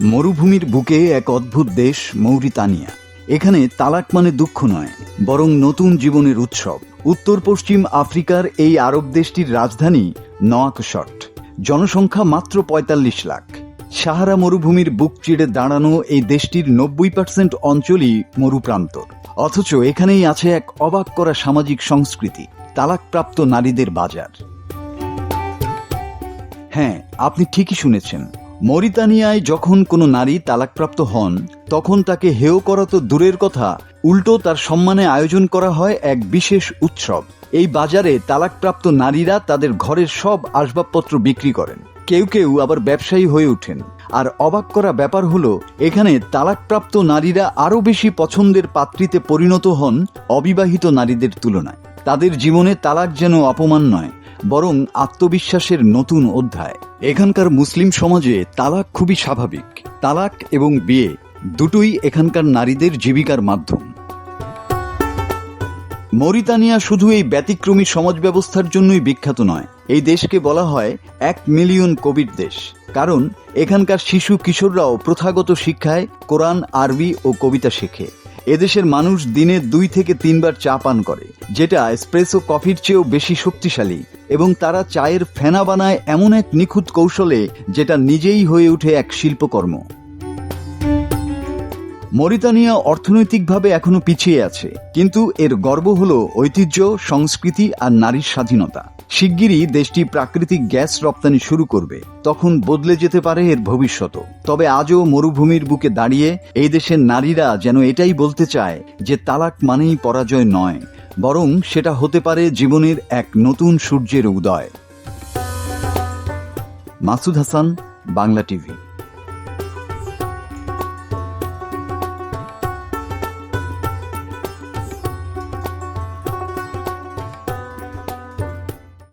মরুভূমির বুকে এক অদ্ভুত দেশ মৌরিতানিয়া। এখানে তালাক মানে দুঃখ নয়, বরং নতুন জীবনের উৎসব। উত্তর পশ্চিম আফ্রিকার এই আরব দেশটির রাজধানী নোয়াকশট জনসংখ্যা মাত্র পঁয়তাল্লিশ লাখ। সাহারা মরুভূমির বুক চিড়ে দাঁড়ানো এই দেশটির নব্বই পার্সেন্ট অঞ্চলই মরুপ্রান্তর। অথচ এখানেই আছে এক অবাক করা সামাজিক সংস্কৃতি, তালাকপ্রাপ্ত নারীদের বাজার। হ্যাঁ আপনি ঠিকই শুনেছেন। মরিতানিয়ায় যখন কোনো নারী তালাকপ্রাপ্ত হন, তখন তাকে হেয় করা তো দূরের কথা, উল্টো তার সম্মানে আয়োজন করা হয় এক বিশেষ উৎসব। এই বাজারে তালাকপ্রাপ্ত নারীরা তাদের ঘরের সব আসবাবপত্র বিক্রি করেন। কেউ কেউ আবার ব্যবসায়ী হয়ে ওঠেন। আর অবাক করা ব্যাপার হলো, এখানে তালাকপ্রাপ্ত নারীরা আরও বেশি পছন্দের পাত্রীতে পরিণত হন অবিবাহিত নারীদের তুলনায়। তাদের জীবনে তালাক যেন অপমান নয়, বরং আত্মবিশ্বাসের নতুন অধ্যায়। এখানকার মুসলিম সমাজে তালাক খুবই স্বাভাবিক। তালাক এবং বিয়ে দুটোই এখানকার নারীদের জীবিকার মাধ্যম। মরিতানিয়া শুধু এই ব্যতিক্রমী সমাজ ব্যবস্থার জন্যই বিখ্যাত নয়, এই দেশকে বলা হয় এক মিলিয়ন কবির দেশ। কারণ, এখানকার শিশু কিশোররাও প্রথাগত শিক্ষায় কোরআন, আরবি ও কবিতা শেখে। এদেশের মানুষ দিনে দুই থেকে তিনবার চা পান করে, যেটা এসপ্রেসো কফির চেয়েও বেশি শক্তিশালী এবং তারা চায়ের ফেনা বানায় এমন এক নিখুঁত কৌশলে যেটা নিজেই হয়ে ওঠে এক শিল্পকর্ম। মরিতানিয়া অর্থনৈতিকভাবে এখনও পিছিয়ে আছে, কিন্তু এর গর্ব হল ঐতিহ্য, সংস্কৃতি আর নারীর স্বাধীনতা। শিগগিরই দেশটি প্রাকৃতিক গ্যাস রপ্তানি শুরু করবে। তখন বদলে যেতে পারে এর ভবিষ্যৎ তবে আজও মরুভূমির বুকে দাঁড়িয়ে এই দেশের নারীরা যেন এটাই বলতে চায় যে তালাক মানেই পরাজয় নয়, বরং সেটা হতে পারে জীবনের এক নতুন সূর্যের উদয়। মাসুদ হাসান, বাংলা টিভি।